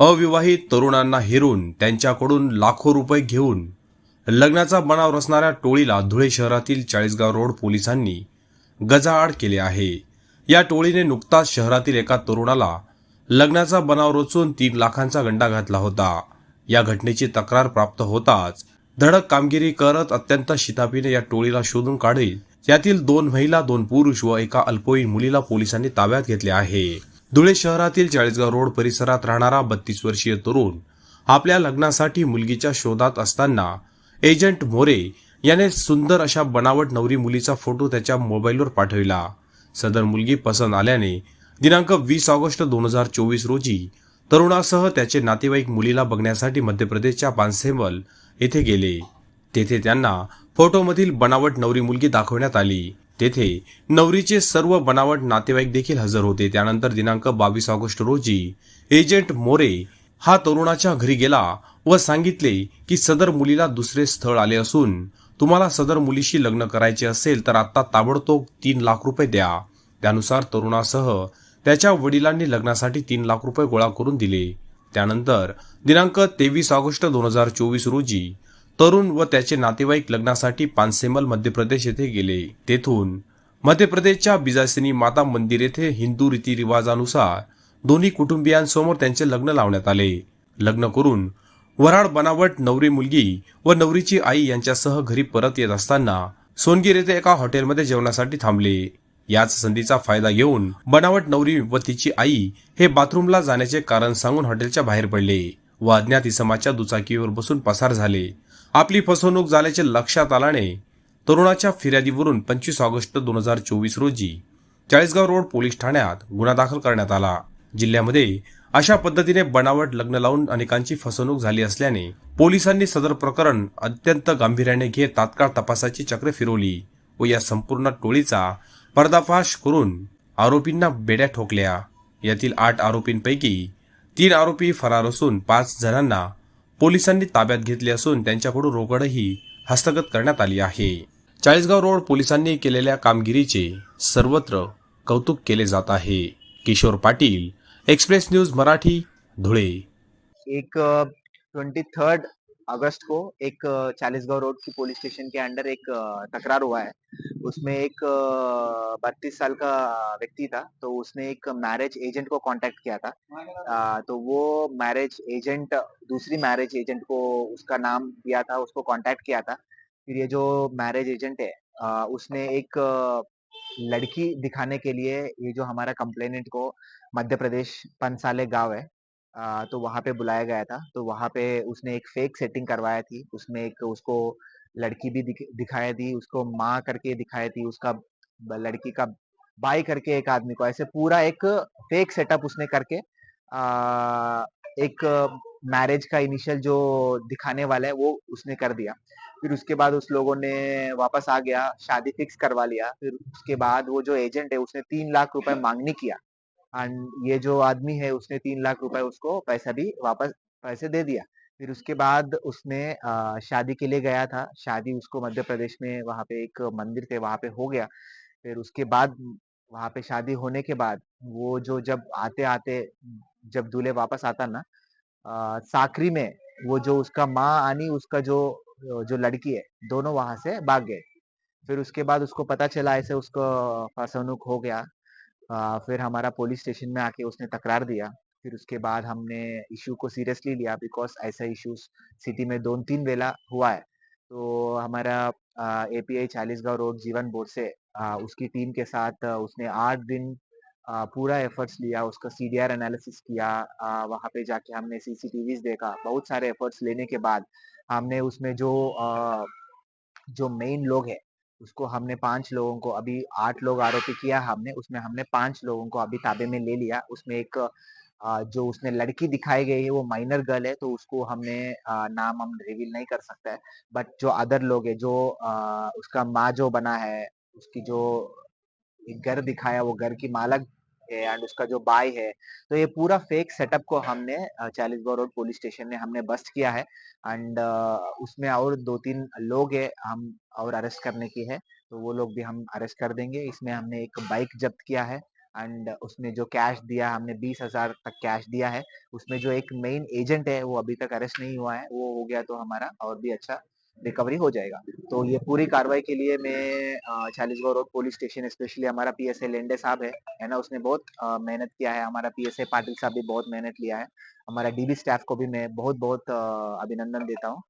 अविवाहित तरुणांना हिरून त्यांच्याकडून लाखो रुपये घेऊन लग्नाचा बनाव रचणाऱ्या टोळीला धुळे शहरातील चाळीसगाव रोड पोलिसांनी गजाआड केले आहे. या टोळीने नुकताच शहरातील एका तरुणाला लग्नाचा बनाव रचून तीन लाखांचा गंडा घातला होता. या घटनेची तक्रार प्राप्त होताच धडक कामगिरी करत अत्यंत शितापीने या टोळीला शोधून काढील. यातील दोन महिला दोन पुरुष व एका अल्पवयीन मुलीला पोलिसांनी ताब्यात घेतले आहे. धुळे शहरातील चाळीसगाव रोड परिसरात राहणारा बत्तीस वर्षीय तरुण आपल्या लग्नासाठी मुलगीच्या शोधात असताना एजंट मोरे याने सुंदर अशा बनावट नवरी मुलीचा फोटो त्याच्या मोबाईलवर पाठविला. सदर मुलगी पसंत आल्याने दिनांक वीस ऑगस्ट दोन हजार चोवीस रोजी तरुणासह त्याचे नातेवाईक मुलीला बघण्यासाठी मध्य प्रदेशच्या पानसेमल येथे गेले. तेथे त्यांना फोटोमधील बनावट नवरी मुलगी दाखवण्यात आली. तेथे नवरीचे सर्व बनावट नातेवाईक देखील हजर होते. त्यानंतर दिनांक बावीस ऑगस्ट रोजी एजंट मोरे हा तरुणाच्या घरी गेला व सांगितले की सदर मुलीला दुसरे स्थळ आले असून तुम्हाला सदर मुलीशी लग्न करायचे असेल तर आता ताबडतोब तीन लाख रुपये द्या. त्यानुसार तरुणासह त्याच्या वडिलांनी लग्नासाठी तीन लाख रुपये गोळा करून दिले. त्यानंतर दिनांक तेवीस ऑगस्ट दोन हजार चोवीस रोजी तरुण व त्याचे नातेवाईक लग्नासाठी पानसेमल मध्य प्रदेश येथे गेले. तेथून मध्य प्रदेशच्या बिजासिनी माता मंदिर येथे हिंदू रीतिरिवाजानुसार दोन्ही कुटुंबियांसमोर त्यांचे लग्न लावण्यात आले. लग्न करून वराड बनावट नवरी मुलगी व नवरीची आई यांच्यासह घरी परत येत असताना सोनगीर येथे एका हॉटेलमध्ये जेवणासाठी थांबले. याच संधीचा फायदा घेऊन बनावट नवरी व तिची आई हे बाथरूमला जाण्याचे कारण सांगून हॉटेलच्या बाहेर पडले व अज्ञात इसमाच्या दुचाकीवर बसून पसार झाले. आपली फसवणूक झाल्याचे लक्षात आल्याने तरुणाच्या फिर्यादीवरून पंचवीस ऑगस्ट दोन हजार चोवीस रोजी चाळीसगाव रोड पोलीस ठाण्यात गुन्हा दाखल करण्यात आला. जिल्ह्यामध्ये अशा पद्धतीने बनावट लग्न लावून अनेकांची फसवणूक झाली असल्याने पोलिसांनी सदर प्रकरण अत्यंत गांभीर्याने घेत तात्काळ तपासाची चक्र फिरवली व या संपूर्ण टोळीचा पर्दाफाश करून आरोपींना बेड्या ठोकल्या. यातील आठ आरोपींपैकी तीन आरोपी फरार असून पाच जणांना पोलिसांनी ताब्यात घेतले असून त्यांच्याकडून रोकडही हस्तगत करण्यात आली आहे. चाळीसगाव रोड पोलिसांनी केलेल्या कामगिरीचे सर्वत्र कौतुक केले जात आहे. Kishore Patil express news Marathi Dhule. एक ट्वेंटी थर्ड अगस्त को एक चालीसगांव रोड की पुलिस स्टेशन के अंडर एक तकरार हुआ है। उसमें एक बत्तीस साल का व्यक्ति था तो उसने एक मैरिज एजेंट को कांटेक्ट किया था। अ, तो वो मैरिज एजेंट दूसरी मैरिज एजेंट को उसका नाम दिया था उसको कांटेक्ट किया था। फिर ये जो मैरिज एजेंट है अ, उसने एक लड़की दिखाने के लिए ये जो हमारा कंप्लेनेंट को मध्य प्रदेश पंसाले गाँव है तो वहाँ पे बुलाया गया था। तो वहाँ पे उसने एक फेक सेटिंग करवाया थी। उसमें एक उसको लड़की भी दिख, दिखाई थी उसको माँ करके दिखाई थी उसका लड़की का बाई करके एक आदमी को। ऐसे पूरा एक फेक सेटअप उसने करके आ, एक मैरिज का इनिशियल जो दिखाने वाला है वो उसने कर दिया। फिर उसके बाद उस लोगों ने वापस आ गया शादी फिक्स करवा लिया। फिर उसके बाद वो जो एजेंट है उसने तीन लाख रुपए मांगनी किया। एंड ये जो आदमी है उसने तीन लाख रुपए उसको पैसा भी वापस पैसे दे दिया। फिर उसके बाद उसने शादी के लिए गया था। शादी उसको मध्य प्रदेश में वहाँ पे एक मंदिर थे वहाँ पे हो गया। फिर उसके बाद वहाँ पे शादी होने के बाद वो जो जब आते आते जब दूल्हे वापस आता ना अ, साकरी में वो जो उसका माँ आनी उसका जो जो लड़की है दोनों वहाँ से भाग गए। फिर उसके बाद उसको पता चला ऐसे उसको फसवणुक हो गया। अ, फिर हमारा पुलिस स्टेशन में आके उसने तकरार दिया। फिर उसके बाद हमने इशू को सीरियसली लिया बिकॉज़ ऐसा इश्यूज़ सिटी में दो तीन वेला हुआ है। तो हमारा एपीआई चालीसगांव रोड जीवन बोर्ड से उसकी टीम के साथ उसने आठ दिन अ, पूरा एफर्ट्स लिया उसका सी डी आर एनालिसिस किया अ, वहाँ पे जाके हमने सीसीटीवीज देखा बहुत सारे एफर्ट्स लेने के बाद हमने उसमें जो अ, जो मेन लोग है उसको हमने पाँच लोगों को, अभी आठ लोग आरोपी किया हमने, उसमें हमने पाँच लोगों को अभी ताबे में ले लिया। उसमें एक जो उसने लड़की दिखाई गई है, वो माइनर गर्ल है तो उसको हमने नाम हम रिवील नहीं कर सकते हैं। बट जो अदर लोग है, जो उसका माँ जो बना है, उसकी जो घर दिखाया, वो घर की मालक है एंड उसका जो बाय है तो ये पूरा फेक सेटअप को हमने चालीसगांव रोड पुलिस स्टेशन में हमने बस्ट किया है एंड उसमें और दो तीन लोग है, हम और अरेस्ट करने की है तो वो लोग भी हम अरेस्ट कर देंगे। इसमें हमने एक बाइक जब्त किया है एंड उसमें जो कैश दिया, हमने बीस हज़ार तक कैश दिया है। उसमें जो एक मेन एजेंट है, वो अभी तक अरेस्ट नहीं हुआ है, वो हो गया तो हमारा और भी अच्छा रिकवरी हो जाएगा। तो ये पूरी कार्रवाई के लिए मैं Chalisgaon road police station specially हमारा पी एस लेंडे साहब है है ना? उसने बहुत मेहनत किया है। हमारा पी एस पाटिल साहब भी बहुत मेहनत लिया है। हमारा डीबी स्टाफ को भी मैं बहुत बहुत अभिनंदन देता हूँ।